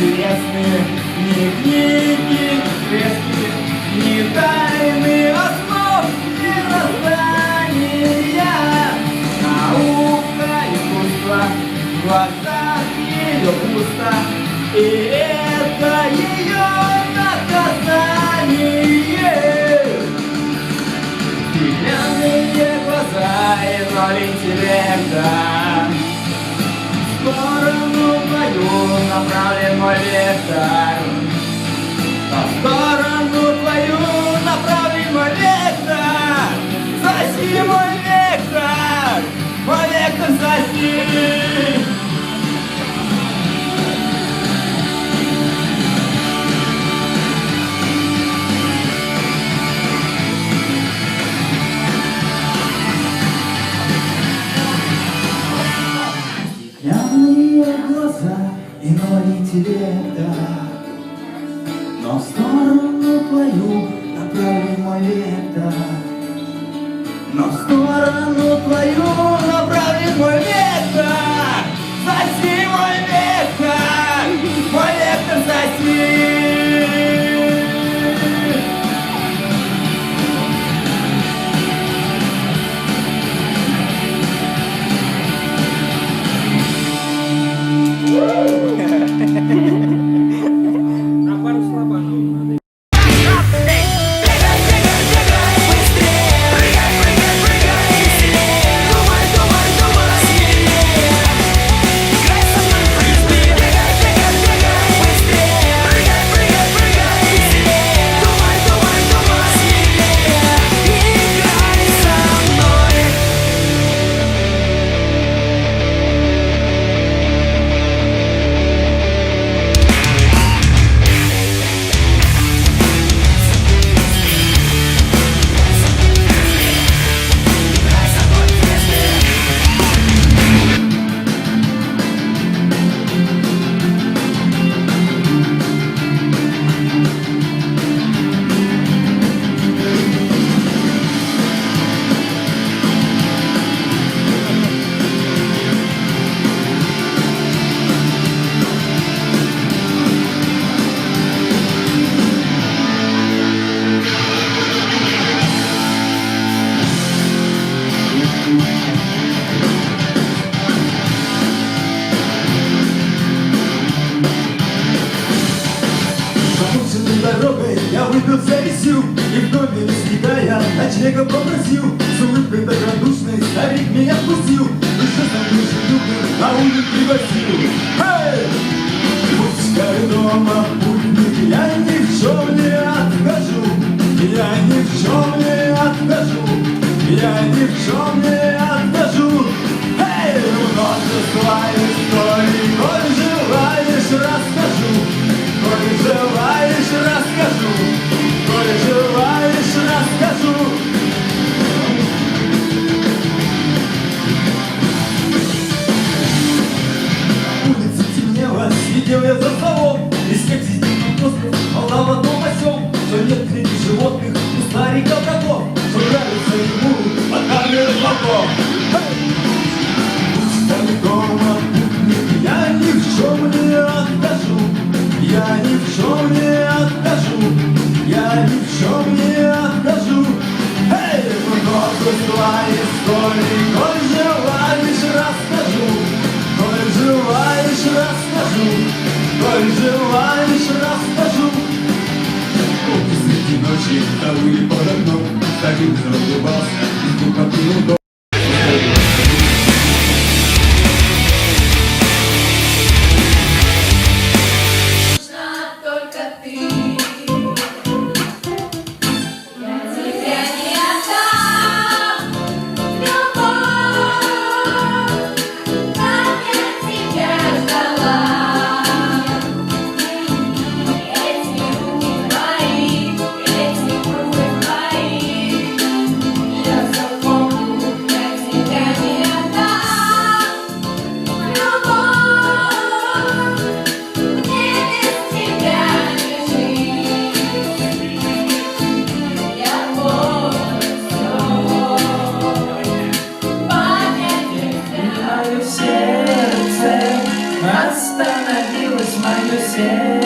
интересны ни книги, фрески, ни тайны основ мироздания. Наука, искусство, в глазах ее пусто, и это ее наказание. Стеклянные глаза и ноль интеллекта направлен мой вектор. В сторону твою В сторону твою направлен мой вектор Но в сторону твою направлен мой вектор дорогой я выпил за весю И в доме не сбегая ночлега попросил. С улыбкой добродушной старик меня впустил. Еще со мной живет, на улицу пригласил. Эй! Пускай дома путник, я ни в чем не откажу. Я ни в чем не откажу. Я ни в чем не откажу. Эй! Множество коль желаешь, расскажу. Коль желаешь, расскажу. Коль желаешь, расскажу. Среди ночи, вторые под окном Старик заулыбался, и звук открыл дом мое сердце, остановилось мое сердце.